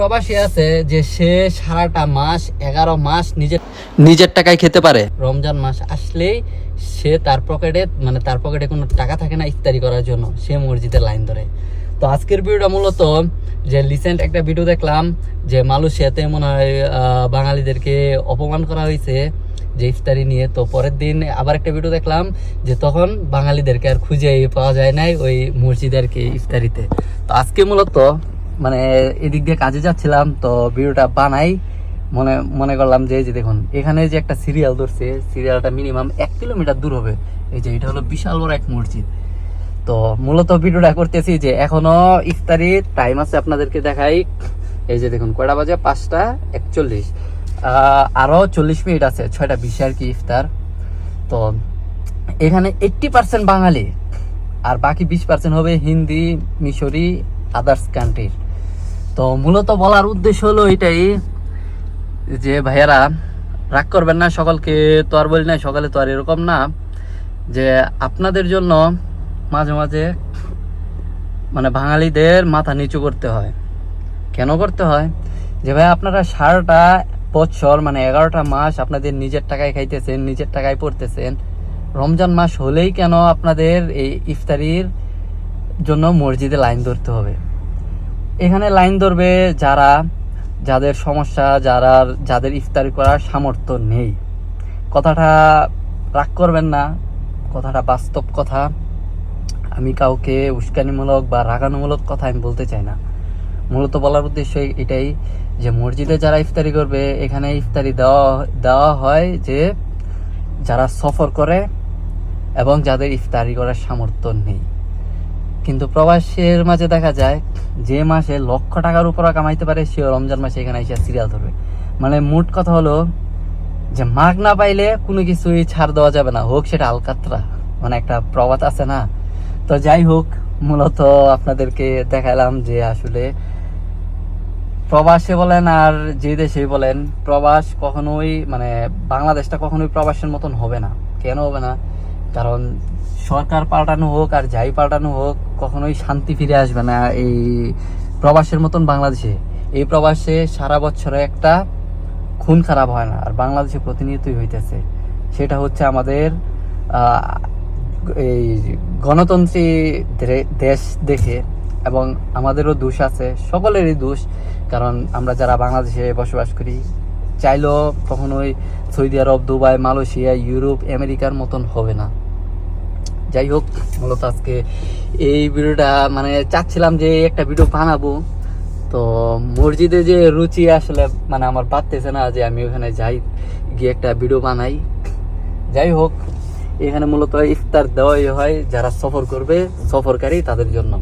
প্রবাসী আছে যে সে সারাটা মাস এগারো মাস নিজের নিজের টাকায় খেতে পারে। রমজান মাস আসলেই সে তার পকেটে মানে তার পকেটে কোনো টাকা থাকে না ইফতারি করার জন্য সে মসজিদের লাইন ধরে। তো আজকের ভিডিওটা মূলত যে রিসেন্ট একটা ভিডিও দেখলাম যে মালয়েশিয়াতে মনে হয় বাঙালিদেরকে অপমান করা হয়েছে যে ইফতারি নিয়ে। তো পরের দিন আবার একটা ভিডিও দেখলাম যে তখন বাঙালিদেরকে আর খুঁজে পাওয়া যায় নাই ওই মসজিদে আর কি ইফতারিতে। তো আজকে মূলত মানে এদিক দিয়ে কাজে যাচ্ছিলাম, তো ভিডিওটা বানাই। মনে মনে করলাম যে, এই যে দেখুন, এখানে যে একটা সিরিয়াল ধরছে, সিরিয়ালটা মিনিমাম এক কিলোমিটার দূর হবে। এই যে, এটা হলো বিশাল বড় এক মসজিদ। তো মূলত ভিডিওটা করতেছি যে, এখনও ইফতারির টাইম আছে আপনাদেরকে দেখাই। এই যে দেখুন, কয়টা বাজে? পাঁচটা একচল্লিশ। আরও চল্লিশ মিনিট আছে, ছয়টা বিশে আর কি ইফতার। তো এখানে এইট্টি পার্সেন্ট বাঙালি, আর বাকি বিশ পার্সেন্ট হবে হিন্দি, মিশরি আদার্স কান্ট্রির তো মূলত বলার উদ্দেশ্য হলো এটাই যে, ভাইয়ারা, রাগ করবেন না, সকলকে তো আর বলি না সকালে তো আর এরকম না, যে আপনাদের জন্য মাঝে মাঝে মানে বাঙালিদের মাথা নিচু করতে হয়। কেন করতে হয়? যে ভাই আপনারা সারাটা বছর মানে এগারোটা মাস আপনাদের নিজের টাকায় খাইতেছেন, নিজের টাকায় পড়তেছেন। রমজান মাস হলেই কেন আপনাদের এই ইফতারির জন্য মসজিদে লাইন ধরতে হবে? এখানে লাইন ধরবে যারা, যাদের সমস্যা, যারা, যাদের ইফতারি করার সামর্থ্য নেই। কথাটা রাগ করবেন না, কথাটা বাস্তব কথা। আমি কাউকে উস্কানিমূলক বা রাগানোমূলক কথা আমি বলতে চাই না। মূলত বলার উদ্দেশ্য এটাই যে মসজিদে যারা ইফতারি করবে, এখানে ইফতারি দেওয়া দেওয়া হয় যে যারা সফর করে এবং যাদের ইফতারি করার সামর্থ্য নেই। কিন্তু প্রবাসের মাঝে দেখা যায়, যে মাসে লক্ষ টাকার উপর কামাইতে পারে, সেও রমজান মাসে এখানে এসে সিরিয়াল ধরবে। মানে মোট কথা হলো, যে মাগ না পাইলে কোনো কিছুই ছাড় দেওয়া যাবে না। হোক সেটা আলকাতরা মানে একটা প্রবাদ আছে না? তো যাই হোক, মূলত আপনাদেরকে দেখালাম যে আসলে প্রবাসে বলেন আর যে দেশে বলেন, প্রবাস কখনোই মানে বাংলাদেশটা কখনোই প্রবাসের মতন হবে না। কেন হবে না? কারণ সরকার পাল্টানো হোক আর যাই পাল্টানো হোক, কখনোই শান্তি ফিরে আসবে না এই প্রবাসের মতন বাংলাদেশে। এই প্রবাসে সারা বছরে একটা খুন খারাপ হয় না, আর বাংলাদেশে প্রতিনিয়তই হইতেছে। সেটা হচ্ছে আমাদের এই গণতন্ত্রী দেশ দেখে এবং আমাদেরও দোষ আছে, সকলেরই দোষ। কারণ আমরা যারা বাংলাদেশে বসবাস করি, চাইলেও কখনোই Saudi Arab, Dubai, Malaysia, Europe, আমেরিকার মতন হবে না। যাই হোক, মূলত আজকে এই ভিডিওটা মানে চাচ্ছিলাম যে একটা ভিডিও বানাবো। তো মসজিদে যে রুচি আসলে মানে আমার পারতেছে না যে আমি ওখানে যাই, গিয়ে একটা ভিডিও বানাই। যাই হোক, এখানে মূলত ইফতার দেওয়াই হয়, যারা সফর করবে সফরকারী তাদের জন্য।